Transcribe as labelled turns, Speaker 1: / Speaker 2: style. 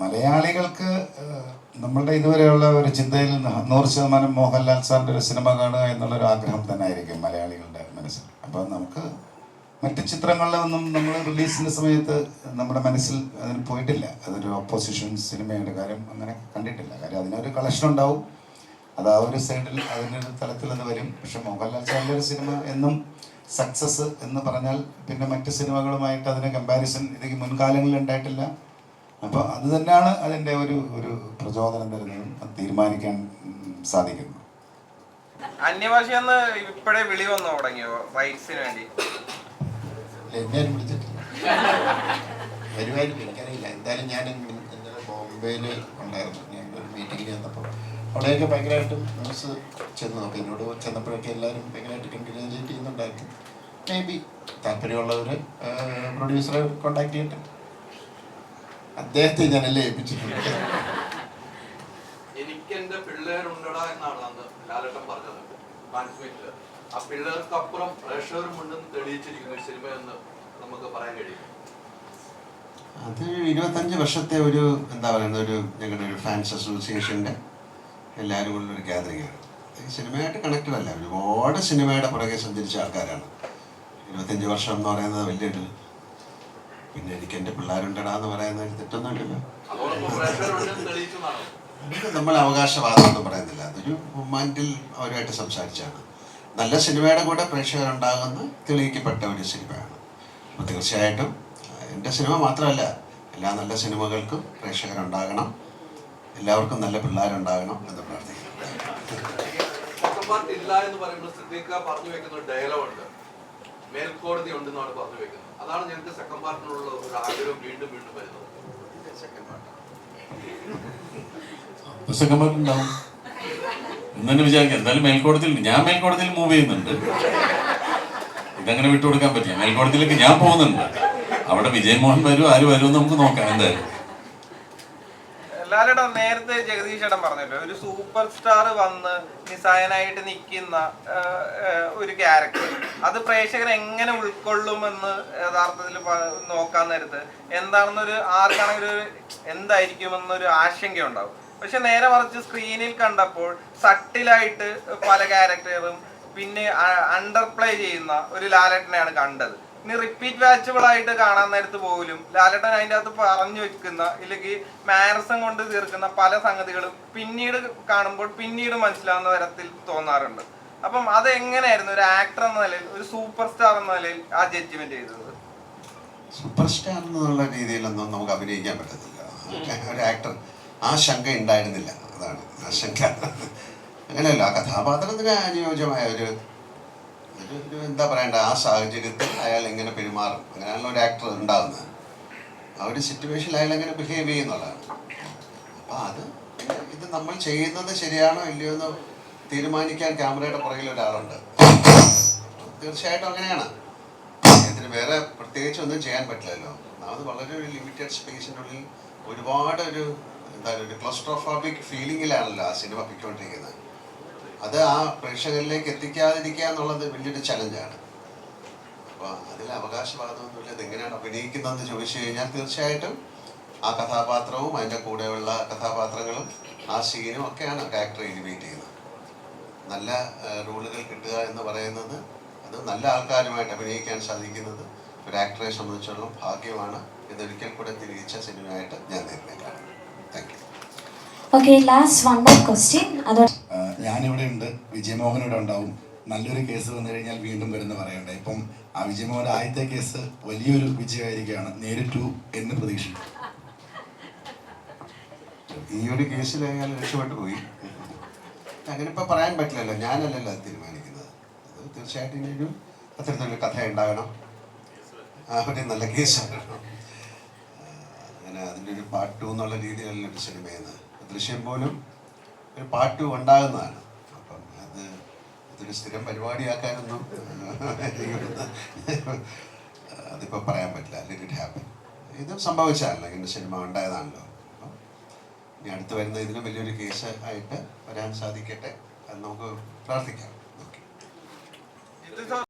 Speaker 1: മലയാളികൾക്ക് നമ്മളുടെ ഇതുവരെയുള്ള ഒരു ചിന്തയിൽ നൂറ് ശതമാനം മോഹൻലാൽ സാറിന്റെ ഒരു സിനിമ കാണുക എന്നുള്ളൊരു ആഗ്രഹം തന്നെ ആയിരിക്കും മലയാളികളുടെ മനസ്സിൽ. അപ്പോൾ നമുക്ക് മറ്റ് ചിത്രങ്ങളിലൊന്നും നമ്മൾ റിലീസിന്റെ സമയത്ത് നമ്മുടെ മനസ്സിൽ അതിന് പോയിട്ടില്ല. അതൊരു ഓപ്പോസിഷൻ സിനിമയുടെ കാര്യം അങ്ങനെ കണ്ടിട്ടില്ല. കാര്യം അതിനൊരു കളക്ഷൻ ഉണ്ടാവും. അത് ആ ഒരു സൈഡിൽ അതിന്റെ ഒരു തലത്തിൽ അത് വരും. പക്ഷെ മോഹൻലാൽ സാറിന്റെ ഒരു സിനിമ എന്നും സക്സസ് എന്ന് പറഞ്ഞാൽ പിന്നെ മറ്റ് സിനിമകളുമായിട്ട് അതിന് കമ്പാരിസൺ ഇതിന് മുൻകാലങ്ങളിൽ ഉണ്ടായിട്ടില്ല. അപ്പോൾ അത് തന്നെയാണ് അതിന്റെ ഒരു ഒരു പ്രചോദനം തരുന്നതും അത് തീരുമാനിക്കാൻ സാധിക്കുന്നു.
Speaker 2: അന്യഭാഷയെന്ന് ഇപ്പോഴേ വിളി വന്നു തുടങ്ങിയോ? റൈറ്റ്സിന് വേണ്ടി.
Speaker 3: ആരും വിളിച്ചിട്ടില്ല. എന്തായാലും ഞാൻ ഇന്ന് ഇന്നലെ ബോംബെയിൽ ഉണ്ടായിരുന്നു. ഞാൻ ഒരു മീറ്റിംഗിൽ വന്നപ്പോൾ അവിടെയൊക്കെ ഭയങ്കരമായിട്ടും ന്യൂസ് ചെന്ന് നോക്കി. എന്നോട് ചെന്നപ്പോഴൊക്കെ എല്ലാവരും ഭയങ്കരമായിട്ട് കൺഗ്രാജുലേറ്റ് ചെയ്യുന്നുണ്ടായിരുന്നു മേ ബി താല്പര്യമുള്ളവർ പ്രൊഡ്യൂസറെ കോണ്ടാക്ട് ചെയ്യട്ടെ അദ്ദേഹത്തെ ഞാനല്ലേ ഏൽപ്പിച്ചിട്ടുണ്ട്
Speaker 4: എനിക്ക് എന്റെ പിള്ളേരുണ്ടടാ എന്നാണ് അന്ന് ലാലട്ടൻ പറഞ്ഞത്. ട്രാൻസ്മിറ്റിൽ ആ പിള്ളേർക്കപ്പുറം പ്രേക്ഷകരും ഉണ്ടെന്ന് തെളിയിച്ചിരിക്കുന്ന ഒരു സിനിമ എന്ന് നമുക്ക് പറയാൻ കഴിയും.
Speaker 3: അത് ഇരുപത്തഞ്ച് വർഷത്തെ ഒരു എന്താ പറയുന്ന ഒരു ഞങ്ങളുടെ ഒരു ഫാൻസ് അസോസിയേഷന്റെ എല്ലാവരും കൂടെ ഒരു ഗ്യാതറിംഗ് ആണ്. ഈ സിനിമയായിട്ട് കണക്റ്റഡ് അല്ല. ഒരുപാട് സിനിമയുടെ പുറകെ സഞ്ചരിച്ച ആൾക്കാരാണ്. ഇരുപത്തഞ്ച് വർഷം എന്ന് പറയുന്നത് വലിയൊരു പിന്നെ എനിക്ക് എന്റെ പിള്ളേരുണ്ടടാ എന്ന് പറയുന്ന ഒരു തെറ്റൊന്നുമില്ലല്ലോ നമ്മൾ അവകാശവാദം ഒന്നും പറയുന്നില്ല. അതൊരു മൈൻഡിൽ അവരുമായിട്ട് സംസാരിച്ചാണ്. നല്ല സിനിമയുടെ കൂടെ പ്രേക്ഷകരുണ്ടാകുമെന്ന് തെളിയിക്കപ്പെട്ട ഒരു സിനിമയാണ്. അപ്പോൾ തീർച്ചയായിട്ടും എന്റെ സിനിമ മാത്രമല്ല എല്ലാ നല്ല സിനിമകൾക്കും പ്രേക്ഷകരുണ്ടാകണം. എല്ലാവർക്കും നല്ല പിള്ളേരുണ്ടാകണം എന്ന് പ്രാർത്ഥിക്കുന്നു.
Speaker 4: ഇല്ല എന്ന് പറഞ്ഞു വെക്കുന്ന മേൽക്കോടതി ഉണ്ടെന്നാണ് പറഞ്ഞു വെക്കുന്നത്. അതാണ് ഞങ്ങൾക്ക് സെക്കൻഡ് പാർട്ടിനുള്ള ഒരു ആഗ്രഹം വീണ്ടും വീണ്ടും വരുന്നത്.
Speaker 3: സെക്കൻഡ് പാർട്ട്
Speaker 5: എന്ന് വിചാരിക്കാം. എന്തായാലും ഞാൻ മേൽക്കോടതിയിൽ മൂവ് ചെയ്യുന്നുണ്ട്. ഇതങ്ങനെ വിട്ടുകൊടുക്കാൻ പറ്റില്ല. മേൽക്കോടതിയിലേക്ക് ഞാൻ പോകുന്നുണ്ട്. അവിടെ വിജയമോഹൻ വരും ആര് വരും നമുക്ക് നോക്കാം എന്തായാലും.
Speaker 2: ലാലേട്ടാ നേരത്തെ ജഗദീഷ് പറഞ്ഞല്ലോ ഒരു സൂപ്പർ സ്റ്റാർ വന്ന് നിസ്സായനായിട്ട് നിൽക്കുന്ന ഒരു ക്യാരക്ടർ അത് പ്രേക്ഷകർ എങ്ങനെ ഉൾക്കൊള്ളുമെന്ന് യഥാർത്ഥത്തിൽ നോക്കാൻ നേരത്ത് എന്താണെന്നൊരു ആർക്കാണെങ്കിലും ഒരു എന്തായിരിക്കുമെന്നൊരു ആശങ്ക ഉണ്ടാവും പക്ഷെ നേരെ മറിച്ച് സ്ക്രീനിൽ കണ്ടപ്പോൾ സട്ടിലായിട്ട് പല ക്യാരക്ടറും പിന്നെ അണ്ടർ പ്ലേ ചെയ്യുന്ന ഒരു ലാലേട്ടനെയാണ് കണ്ടത്. ഇനി റിപ്പീറ്റ് വാച്ചബിൾ ആയിട്ട് കാണാൻ നേരത്ത് പോലും ലാലട്ടൻ അതിന്റെ അകത്ത് പറഞ്ഞു വെക്കുന്ന ഇല്ലെങ്കിൽ മാനസം കൊണ്ട് തീർക്കുന്ന പല സംഗതികളും പിന്നീട് കാണുമ്പോൾ പിന്നീട് മനസ്സിലാവുന്ന തരത്തിൽ തോന്നാറുണ്ട്. അപ്പം അത് എങ്ങനെയായിരുന്നു ഒരു ആക്ടർ എന്ന നിലയിൽ ഒരു സൂപ്പർ സ്റ്റാർ എന്ന നിലയിൽ ആ ജഡ്ജ്മെന്റ് ചെയ്തത്?
Speaker 3: സൂപ്പർ സ്റ്റാർ എന്നുള്ള രീതിയിലൊന്നും നമുക്ക് അഭിനയിക്കാൻ പറ്റത്തില്ല. ഒരു ആക്ടർ ആ ശങ്ക ഉണ്ടായിരുന്നില്ല. അതാണ് ആ ശങ്ക. അങ്ങനെയല്ല ആ കഥാപാത്രത്തിന് അനുയോജ്യമായ ഒരു എന്താ പറയണ്ട? ആ സാഹചര്യത്തിൽ അയാൾ എങ്ങനെ പെരുമാറും? അങ്ങനെയാണല്ലോ ഒരു ആക്ടർ ഉണ്ടാകുന്നത് ആ ഒരു സിറ്റുവേഷനിൽ അയാൾ എങ്ങനെ ബിഹേവ് ചെയ്യുന്നുള്ളതാണ്. അപ്പോൾ അത് ഇത് നമ്മൾ ചെയ്യുന്നത് ശരിയാണോ ഇല്ലയോ എന്ന് തീരുമാനിക്കാൻ ക്യാമറയുടെ പുറകിൽ ഒരാളുണ്ട്. തീർച്ചയായിട്ടും അങ്ങനെയാണ്. ഇതിന് വേറെ പ്രത്യേകിച്ച് ഒന്നും ചെയ്യാൻ പറ്റില്ലല്ലോ. അത് വളരെ ഒരു ലിമിറ്റഡ് സ്പേസിനുള്ളിൽ ഒരുപാട് ഒരു എന്താ ഒരു ക്ലസ്ട്രോഫോബിക് ഫീലിങ്ങിലാണല്ലോ ആ സിനിമ പൊയ്ക്കൊണ്ടിരിക്കുന്നത്. അത് ആ പ്രേക്ഷകരിലേക്ക് എത്തിക്കാതിരിക്കുക എന്നുള്ളത് വലിയൊരു ചലഞ്ചാണ് അപ്പോൾ അതിൽ അവകാശവാദമൊന്നുമില്ല. ഇതെങ്ങനെയാണ് അഭിനയിക്കുന്നതെന്ന് ചോദിച്ചു കഴിഞ്ഞാൽ തീർച്ചയായിട്ടും ആ കഥാപാത്രവും അതിന്റെ കൂടെയുള്ള കഥാപാത്രങ്ങളും ആ സീനും ഒക്കെയാണ് ക്യാരക്ടർ എലിവേറ്റ് ചെയ്യുന്നത്. നല്ല റോളുകൾ കിട്ടുക എന്ന് പറയുന്നത് അത് നല്ല ആൾക്കാരുമായിട്ട് അഭിനയിക്കാൻ സാധിക്കുന്നത് ഒരു ആക്ടറെ സംബന്ധിച്ചുള്ള ഭാഗ്യമാണ്. ഇതൊരിക്കൽ കൂടെ തിരിച്ച സിനിമയായിട്ട് ഞാൻ നേരിടുന്നത് thank you
Speaker 6: okay last one more question അതോ
Speaker 1: ഞാനിവിടെ ഉണ്ട് വിജയമോഹൻ ഇവിടെ ഉണ്ടാവും. നല്ലൊരു കേസ് വന്നു കഴിഞ്ഞാൽ വീണ്ടും വരുന്ന പറയണ്ടേ. ഇപ്പം ആ വിജയമോഹൻ ആദ്യത്തെ കേസ് വലിയൊരു വിജയമായിരിക്കുകയാണ് നേരിട്ടു എന്ന് പ്രതീക്ഷിക്കും
Speaker 3: ഈ ഒരു കേസിൽ അയാൾ രക്ഷപ്പെട്ടു പോയി. അങ്ങനെ ഇപ്പം പറയാൻ പറ്റില്ലല്ലോ ഞാനല്ലല്ലോ അത് തീരുമാനിക്കുന്നത്. അത് തീർച്ചയായിട്ടും ഇനിയൊരു അത്തരത്തിലൊരു കഥ ഉണ്ടാകണം. ആ ഒരു നല്ല കേസ് ഉണ്ടാകണം ആ, അങ്ങനെ അതിന്റെ ഒരു പാട്ടു എന്നുള്ള രീതിയിലല്ല ഒരു സിനിമയെന്ന്. ദൃശ്യം പോലും ഒരു പാട്ട് ഉണ്ടാകുന്നതാണ്. അപ്പം അത് ഇതൊരു സ്ഥിരം പരിപാടിയാക്കാനൊന്നും അതിപ്പോൾ പറയാൻ പറ്റില്ല. അല്ലെങ്കിൽ ഇറ്റ് ഹാപ്പൻ ഇത് സംഭവിച്ചതല്ല എന്റെ സിനിമ ഉണ്ടായതാണല്ലോ. അപ്പം ഇനി അടുത്ത് വരുന്ന ഇതിന് വലിയൊരു കേസ് ആയിട്ട് വരാൻ സാധിക്കട്ടെ. അത് നമുക്ക് പ്രാർത്ഥിക്കാം. ഓക്കെ